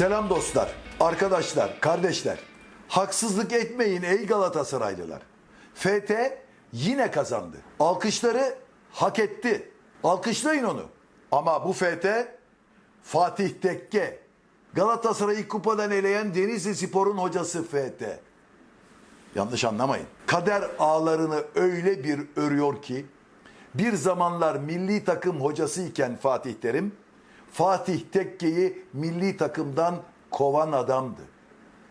Selam dostlar, arkadaşlar, kardeşler. Haksızlık etmeyin ey Galatasaraylılar. FT yine kazandı. Alkışları hak etti. Alkışlayın onu. Ama bu FT Fatih Tekke. Galatasaray'ı kupadan eleyen Denizli Spor'un hocası FT. Yanlış anlamayın. Kader ağlarını öyle bir örüyor ki bir zamanlar milli takım hocası iken Fatih Terim Fatih Tekke'yi milli takımdan kovan adamdı.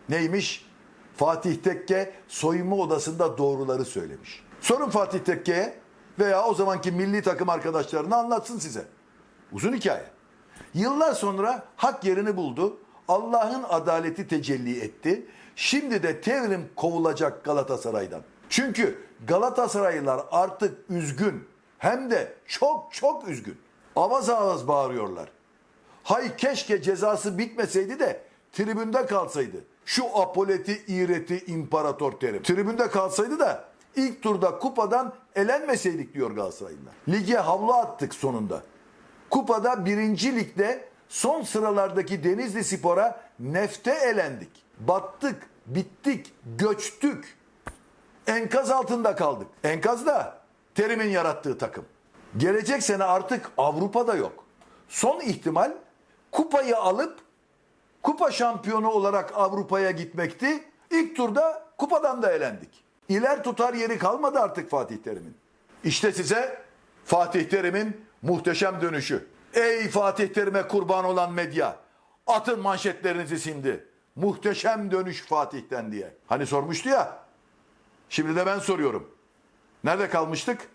Neymiş? Fatih Tekke soyunma odasında doğruları söylemiş. Sorun Fatih Tekke'ye veya o zamanki milli takım arkadaşlarına anlatsın size. Uzun hikaye. Yıllar sonra hak yerini buldu. Allah'ın adaleti tecelli etti. Şimdi de Tevrim kovulacak Galatasaray'dan. Çünkü Galatasaraylılar artık üzgün. Hem de çok çok üzgün. Avaz avaz bağırıyorlar. Hay keşke cezası bitmeseydi de tribünde kalsaydı. Şu apoleti, iğreti, imparator terim. Tribünde kalsaydı da ilk turda kupadan elenmeseydik diyor Galatasaraylılar. Lige havlu attık sonunda. Kupada birinci ligde son sıralardaki Denizli Spor'a nefte elendik. Battık, bittik, göçtük. Enkaz altında kaldık. Enkaz da Terim'in yarattığı takım. Gelecek sene artık Avrupa'da yok. Son ihtimal kupayı alıp kupa şampiyonu olarak Avrupa'ya gitmekti. İlk turda kupadan da elendik. İler tutar yeri kalmadı artık Fatih Terim'in. İşte size Fatih Terim'in muhteşem dönüşü. Ey Fatih Terim'e kurban olan medya. Atın manşetlerinizi sindi. Muhteşem dönüş Fatih'ten diye. Hani sormuştu ya. Şimdi de ben soruyorum. Nerede kalmıştık?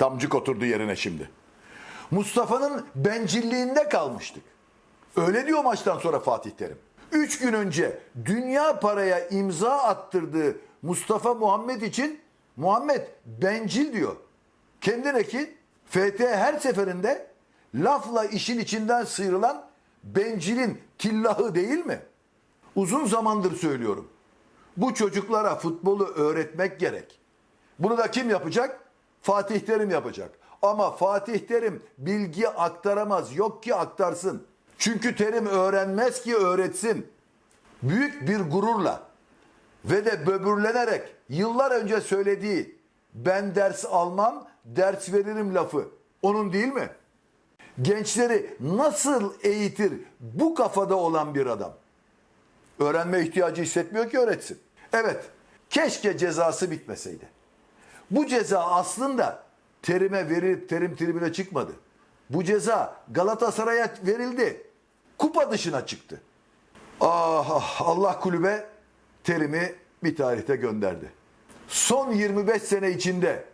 Damcık oturdu yerine şimdi. Mustafa'nın bencilliğinde kalmıştık. Öyle diyor maçtan sonra Fatih Terim. Üç gün önce dünya paraya imza attırdığı Mustafa Muhammed için Muhammed bencil diyor. Kendine ki FT her seferinde lafla işin içinden sıyrılan bencilin tillahı değil mi? Uzun zamandır söylüyorum. Bu çocuklara futbolu öğretmek gerek. Bunu da kim yapacak? Fatih Terim yapacak. Ama Fatih Terim bilgi aktaramaz. Yok ki aktarsın. Çünkü Terim öğrenmez ki öğretsin. Büyük bir gururla ve de böbürlenerek yıllar önce söylediği ben ders almam, ders veririm lafı. Onun değil mi? Gençleri nasıl eğitir bu kafada olan bir adam? Öğrenme ihtiyacı hissetmiyor ki öğretsin. Evet, keşke cezası bitmeseydi. Bu ceza aslında terime verilip terim tribüne çıkmadı. Bu ceza Galatasaray'a verildi. Kupa dışına çıktı. Ah, ah Allah kulübe terimi bir tarihte gönderdi. Son 25 sene içinde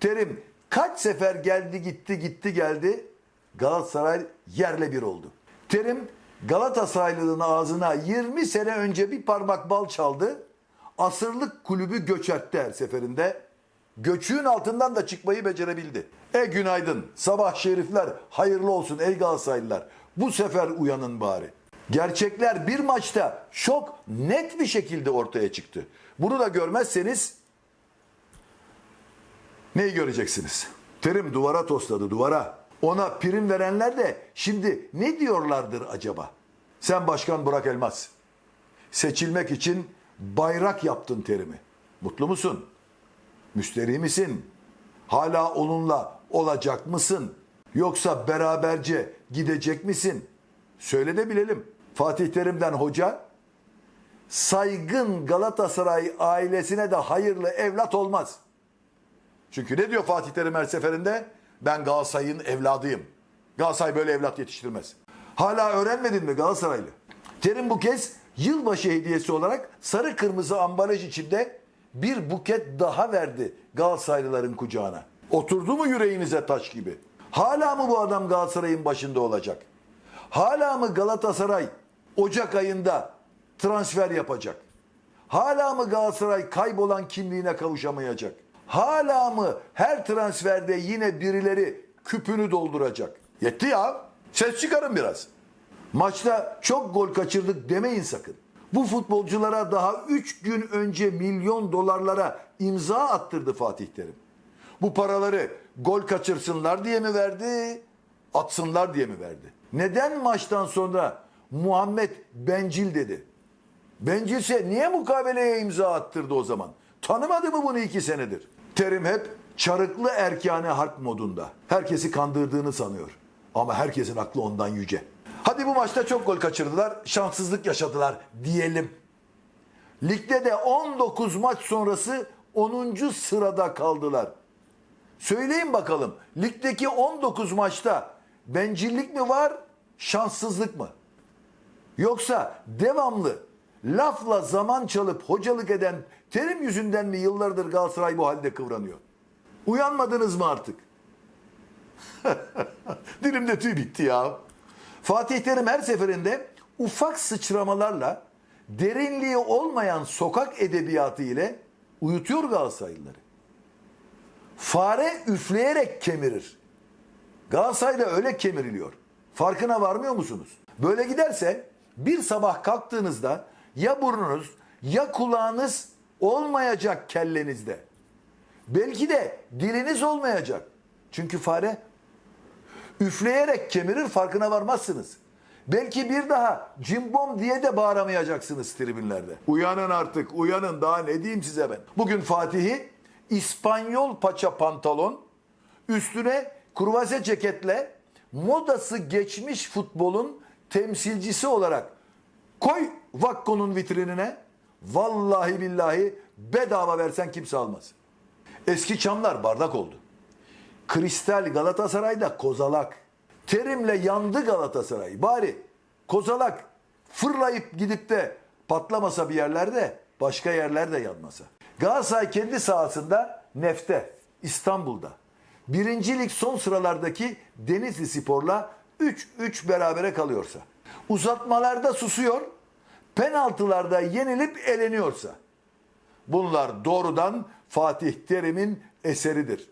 terim kaç sefer geldi gitti gitti geldi Galatasaray yerle bir oldu. Terim Galatasaraylılığın ağzına 20 sene önce bir parmak bal çaldı. Asırlık kulübü göçertti her seferinde. Göçüğün altından da çıkmayı becerebildi. E günaydın, sabah şerifler, hayırlı olsun ey Galatasaraylılar. Bu sefer uyanın bari. Gerçekler bir maçta çok net bir şekilde ortaya çıktı. Bunu da görmezseniz neyi göreceksiniz? Terim duvara tosladı duvara. Ona prim verenler de şimdi ne diyorlardır acaba? Sen başkan Burak Elmas. Seçilmek için bayrak yaptın terimi. Mutlu musun? Müsteri misin? Hala onunla olacak mısın? Yoksa beraberce gidecek misin? Söyle de bilelim. Fatih Terim'den hoca saygın Galatasaray ailesine de hayırlı evlat olmaz. Çünkü ne diyor Fatih Terim her seferinde? Ben Galatasaray'ın evladıyım. Galatasaray böyle evlat yetiştirmez. Hala öğrenmedin mi Galatasaraylı? Terim bu kez yılbaşı hediyesi olarak sarı kırmızı ambalaj içinde bir buket daha verdi Galatasaraylıların kucağına. Oturdu mu yüreğinize taş gibi? Hala mı bu adam Galatasaray'ın başında olacak? Hala mı Galatasaray Ocak ayında transfer yapacak? Hala mı Galatasaray kaybolan kimliğine kavuşamayacak? Hala mı her transferde yine birileri küpünü dolduracak? Yetti ya. Ses çıkarın biraz. Maçta çok gol kaçırdık demeyin sakın. Bu futbolculara daha 3 gün önce milyon dolarlara imza attırdı Fatih Terim. Bu paraları gol kaçırsınlar diye mi verdi, atsınlar diye mi verdi? Neden maçtan sonra Muhammed bencil dedi. Bencilse niye mukabeleye imza attırdı o zaman? Tanımadı mı bunu iki senedir? Terim hep çarıklı erkane harp modunda. Herkesi kandırdığını sanıyor. Ama herkesin aklı ondan yüce. Hadi bu maçta çok gol kaçırdılar, şanssızlık yaşadılar diyelim. Ligde de 19 maç sonrası 10. sırada kaldılar. Söyleyin bakalım ligdeki 19 maçta bencillik mi var, şanssızlık mı? Yoksa devamlı lafla zaman çalıp hocalık eden terim yüzünden mi yıllardır Galatasaray bu halde kıvranıyor? Uyanmadınız mı artık? Dilimde tüy bitti ya. Fatih Terim her seferinde ufak sıçramalarla derinliği olmayan sokak edebiyatı ile uyutuyor Galatasaraylıları. Fare üfleyerek kemirir. Galatasaray'da öyle kemiriliyor. Farkına varmıyor musunuz? Böyle giderse bir sabah kalktığınızda ya burnunuz ya kulağınız olmayacak kellenizde. Belki de diliniz olmayacak. Çünkü fare üfleyerek kemirir farkına varmazsınız. Belki bir daha cimbom diye de bağıramayacaksınız tribünlerde. Uyanın artık uyanın daha ne diyeyim size ben. Bugün Fatih'i İspanyol paça pantolon üstüne kurvaze ceketle modası geçmiş futbolun temsilcisi olarak koy Vakko'nun vitrinine vallahi billahi bedava versen kimse almaz. Eski çamlar bardak oldu. Kristal Galatasaray'da kozalak. Terimle yandı Galatasaray. Bari kozalak fırlayıp gidip de patlamasa bir yerlerde başka yerlerde yanmasa. Galatasaray kendi sahasında Nefte, İstanbul'da. Birincilik son sıralardaki Denizli Spor'la 3-3 berabere kalıyorsa. Uzatmalarda susuyor, penaltılarda yenilip eleniyorsa. Bunlar doğrudan Fatih Terim'in eseridir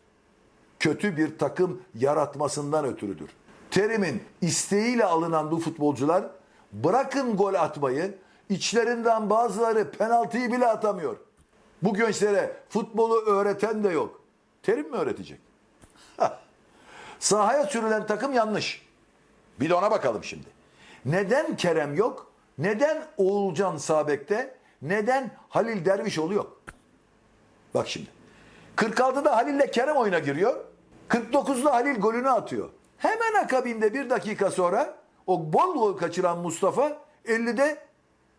kötü bir takım yaratmasından ötürüdür. Terim'in isteğiyle alınan bu futbolcular bırakın gol atmayı, içlerinden bazıları penaltıyı bile atamıyor. Bu gençlere futbolu öğreten de yok. Terim mi öğretecek? Sahaya sürülen takım yanlış. Bir de ona bakalım şimdi. Neden Kerem yok? Neden Oğulcan Sabek'te? Neden Halil Dervişoğlu yok? Bak şimdi. 46'da Halil'le Kerem oyuna giriyor. 49'da Halil golünü atıyor. Hemen akabinde bir dakika sonra o bol gol kaçıran Mustafa 50'de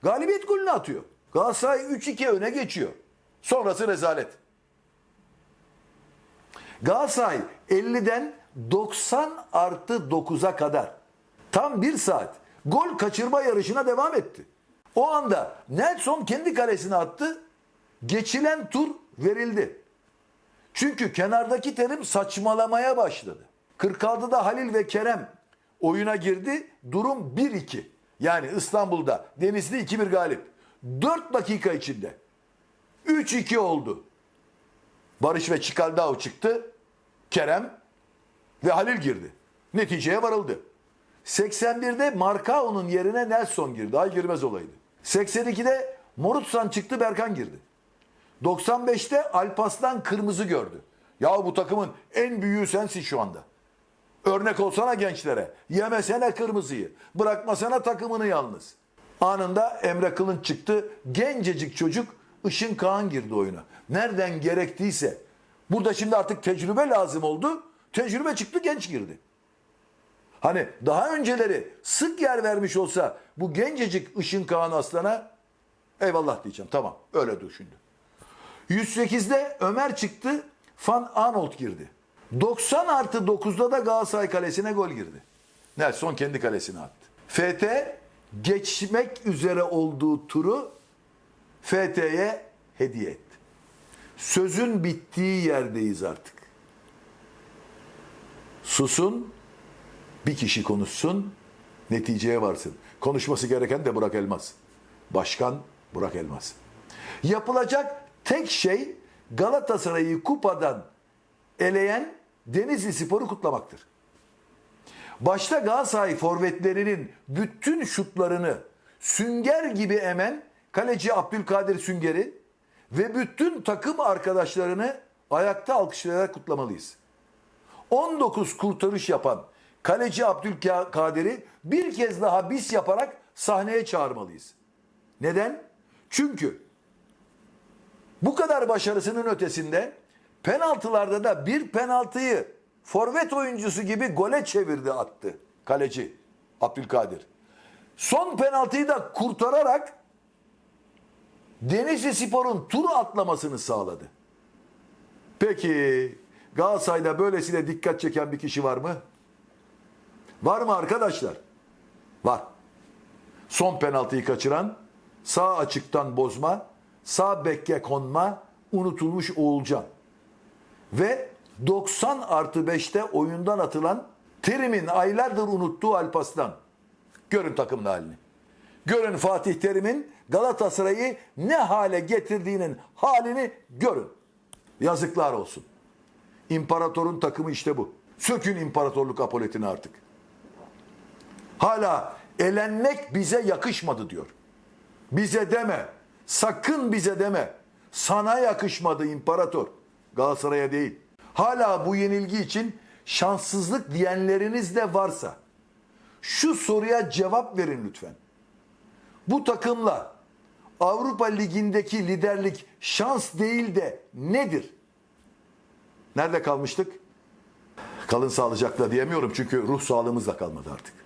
galibiyet golünü atıyor. Galatasaray 3-2 öne geçiyor. Sonrası rezalet. Galatasaray 50'den 90 artı 9'a kadar tam bir saat gol kaçırma yarışına devam etti. O anda Nelson kendi kalesine attı. Geçilen tur verildi. Çünkü kenardaki terim saçmalamaya başladı. 46'da Halil ve Kerem oyuna girdi. Durum 1-2. Yani İstanbul'da Denizli 2-1 galip. 4 dakika içinde 3-2 oldu. Barış ve Çikaldao çıktı. Kerem ve Halil girdi. Neticeye varıldı. 81'de Markao'nun yerine Nelson girdi. Ay girmez olaydı. 82'de Morutsan çıktı Berkan girdi. 95'te Alpaslan kırmızı gördü. Ya bu takımın en büyüğü sensin şu anda. Örnek olsana gençlere. Yemesene kırmızıyı. Bırakmasana takımını yalnız. Anında Emre Kılınç çıktı. Gencecik çocuk Işın Kağan girdi oyuna. Nereden gerektiyse. Burada şimdi artık tecrübe lazım oldu. Tecrübe çıktı genç girdi. Hani daha önceleri sık yer vermiş olsa bu gencecik Işın Kağan Aslan'a eyvallah diyeceğim. Tamam öyle düşündü. 108'de Ömer çıktı. Van Arnold girdi. 90 artı 9'da da Galatasaray kalesine gol girdi. Nelson kendi kalesine attı. FT geçmek üzere olduğu turu FT'ye hediye etti. Sözün bittiği yerdeyiz artık. Susun, bir kişi konuşsun, neticeye varsın. Konuşması gereken de Burak Elmas. Başkan Burak Elmas. Yapılacak tek şey Galatasaray'ı kupadan eleyen Denizli Spor'u kutlamaktır. Başta Galatasaray forvetlerinin bütün şutlarını sünger gibi emen kaleci Abdülkadir Sünger'i ve bütün takım arkadaşlarını ayakta alkışlayarak kutlamalıyız. 19 kurtarış yapan kaleci Abdülkadir'i bir kez daha bis yaparak sahneye çağırmalıyız. Neden? Çünkü bu kadar başarısının ötesinde penaltılarda da bir penaltıyı forvet oyuncusu gibi gole çevirdi attı kaleci Abdülkadir. Son penaltıyı da kurtararak Denizli Spor'un tur atlamasını sağladı. Peki Galatasaray'da böylesine dikkat çeken bir kişi var mı? Var mı arkadaşlar? Var. Son penaltıyı kaçıran, sağ açıktan bozma, sağ bekke konma, unutulmuş Oğulcan. Ve 90 artı 5'te oyundan atılan Terim'in aylardır unuttuğu Alpaslan. Görün takımın halini. Görün Fatih Terim'in Galatasaray'ı ne hale getirdiğinin halini görün. Yazıklar olsun. İmparatorun takımı işte bu. Sökün imparatorluk apoletini artık. Hala elenmek bize yakışmadı diyor. Bize deme. Sakın bize deme. Sana yakışmadı imparator. Galatasaray'a değil. Hala bu yenilgi için şanssızlık diyenleriniz de varsa şu soruya cevap verin lütfen. Bu takımla Avrupa Ligi'ndeki liderlik şans değil de nedir? Nerede kalmıştık? Kalın sağlıcakla diyemiyorum çünkü ruh sağlığımız da kalmadı artık.